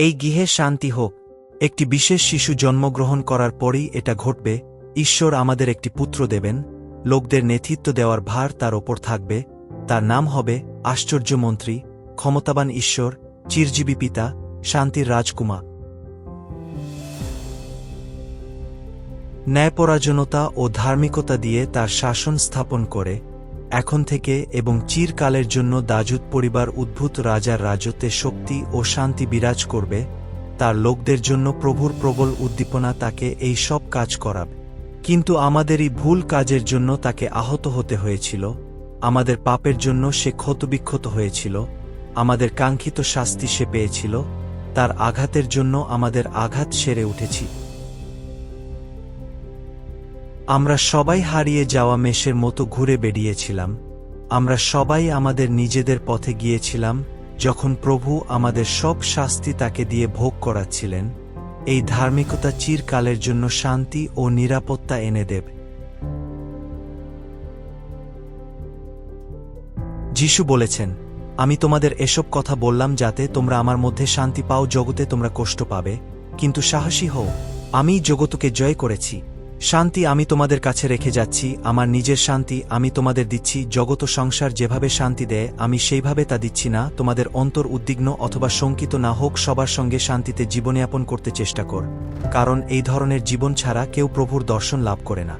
এই গৃহে শান্তি হোক। একটি বিশেষ শিশু জন্মগ্রহণ করার পরেই এটা ঘটবে। ঈশ্বর আমাদের একটি পুত্র দেবেন। লোকদের নেতৃত্ব দেওয়ার ভার তার ওপর থাকবে। তার নাম হবে আশ্চর্যমন্ত্রী ক্ষমতাবান ঈশ্বর, চিরজীবী পিতা, শান্তির রাজকুমার ন্যায়পরাজনতা ও ধার্মিকতা দিয়ে তার শাসন স্থাপন করে। এখন থেকে এবং চিরকালের জন্য দাজুদ পরিবার উদ্ভূত রাজার রাজত্বে শক্তি ও শান্তি বিরাজ করবে, তার লোকদের জন্য প্রভুর প্রবল উদ্দীপনা তাকে এই সব কাজ করাবে। কিন্তু আমাদেরই ভুল কাজের জন্য তাকে আহত হতে হয়েছিল, আমাদের পাপের জন্য সে ক্ষতবিক্ষত হয়েছিল, আমাদের কাঙ্ক্ষিত শাস্তি সে পেয়েছিল, তার আঘাতের জন্য আমাদের আঘাত সেরে উঠেছি। আমরা সবাই হারিয়ে যাওয়া মেষের মতো ঘুরে বেরিয়েছিলাম আমরা সবাই আমাদের নিজেদের পথে গিয়েছিলাম, যখন প্রভু আমাদের সব শাস্তি তাকে দিয়ে ভোগ করাচ্ছিলেন। এই ধার্মিকতা চিরকালের জন্য শান্তি ও নিরাপত্তা এনে দেবে। যিশু বলেছেন, আমি তোমাদের এসব কথা বললাম যাতে তোমরা আমার মধ্যে শান্তি পাও, জগতে তোমরা কষ্ট পাবে। কিন্তু সাহসী হও আমি জগতকে জয় করেছি। শান্তি আমি তোমাদের কাছে রেখে যাচ্ছি, আমার নিজের শান্তি আমি তোমাদের দিচ্ছি জগত সংসার যেভাবে শান্তি দেয়, আমি সেইভাবে তা দিচ্ছি না, তোমাদের অন্তর উদ্বিগ্ন অথবা শঙ্কিত না হোক, সবার সঙ্গে শান্তিতে জীবনযাপন করতে চেষ্টা কর। কারণ এই ধরনের জীবন ছাড়া কেউ প্রভুর দর্শন লাভ করে না।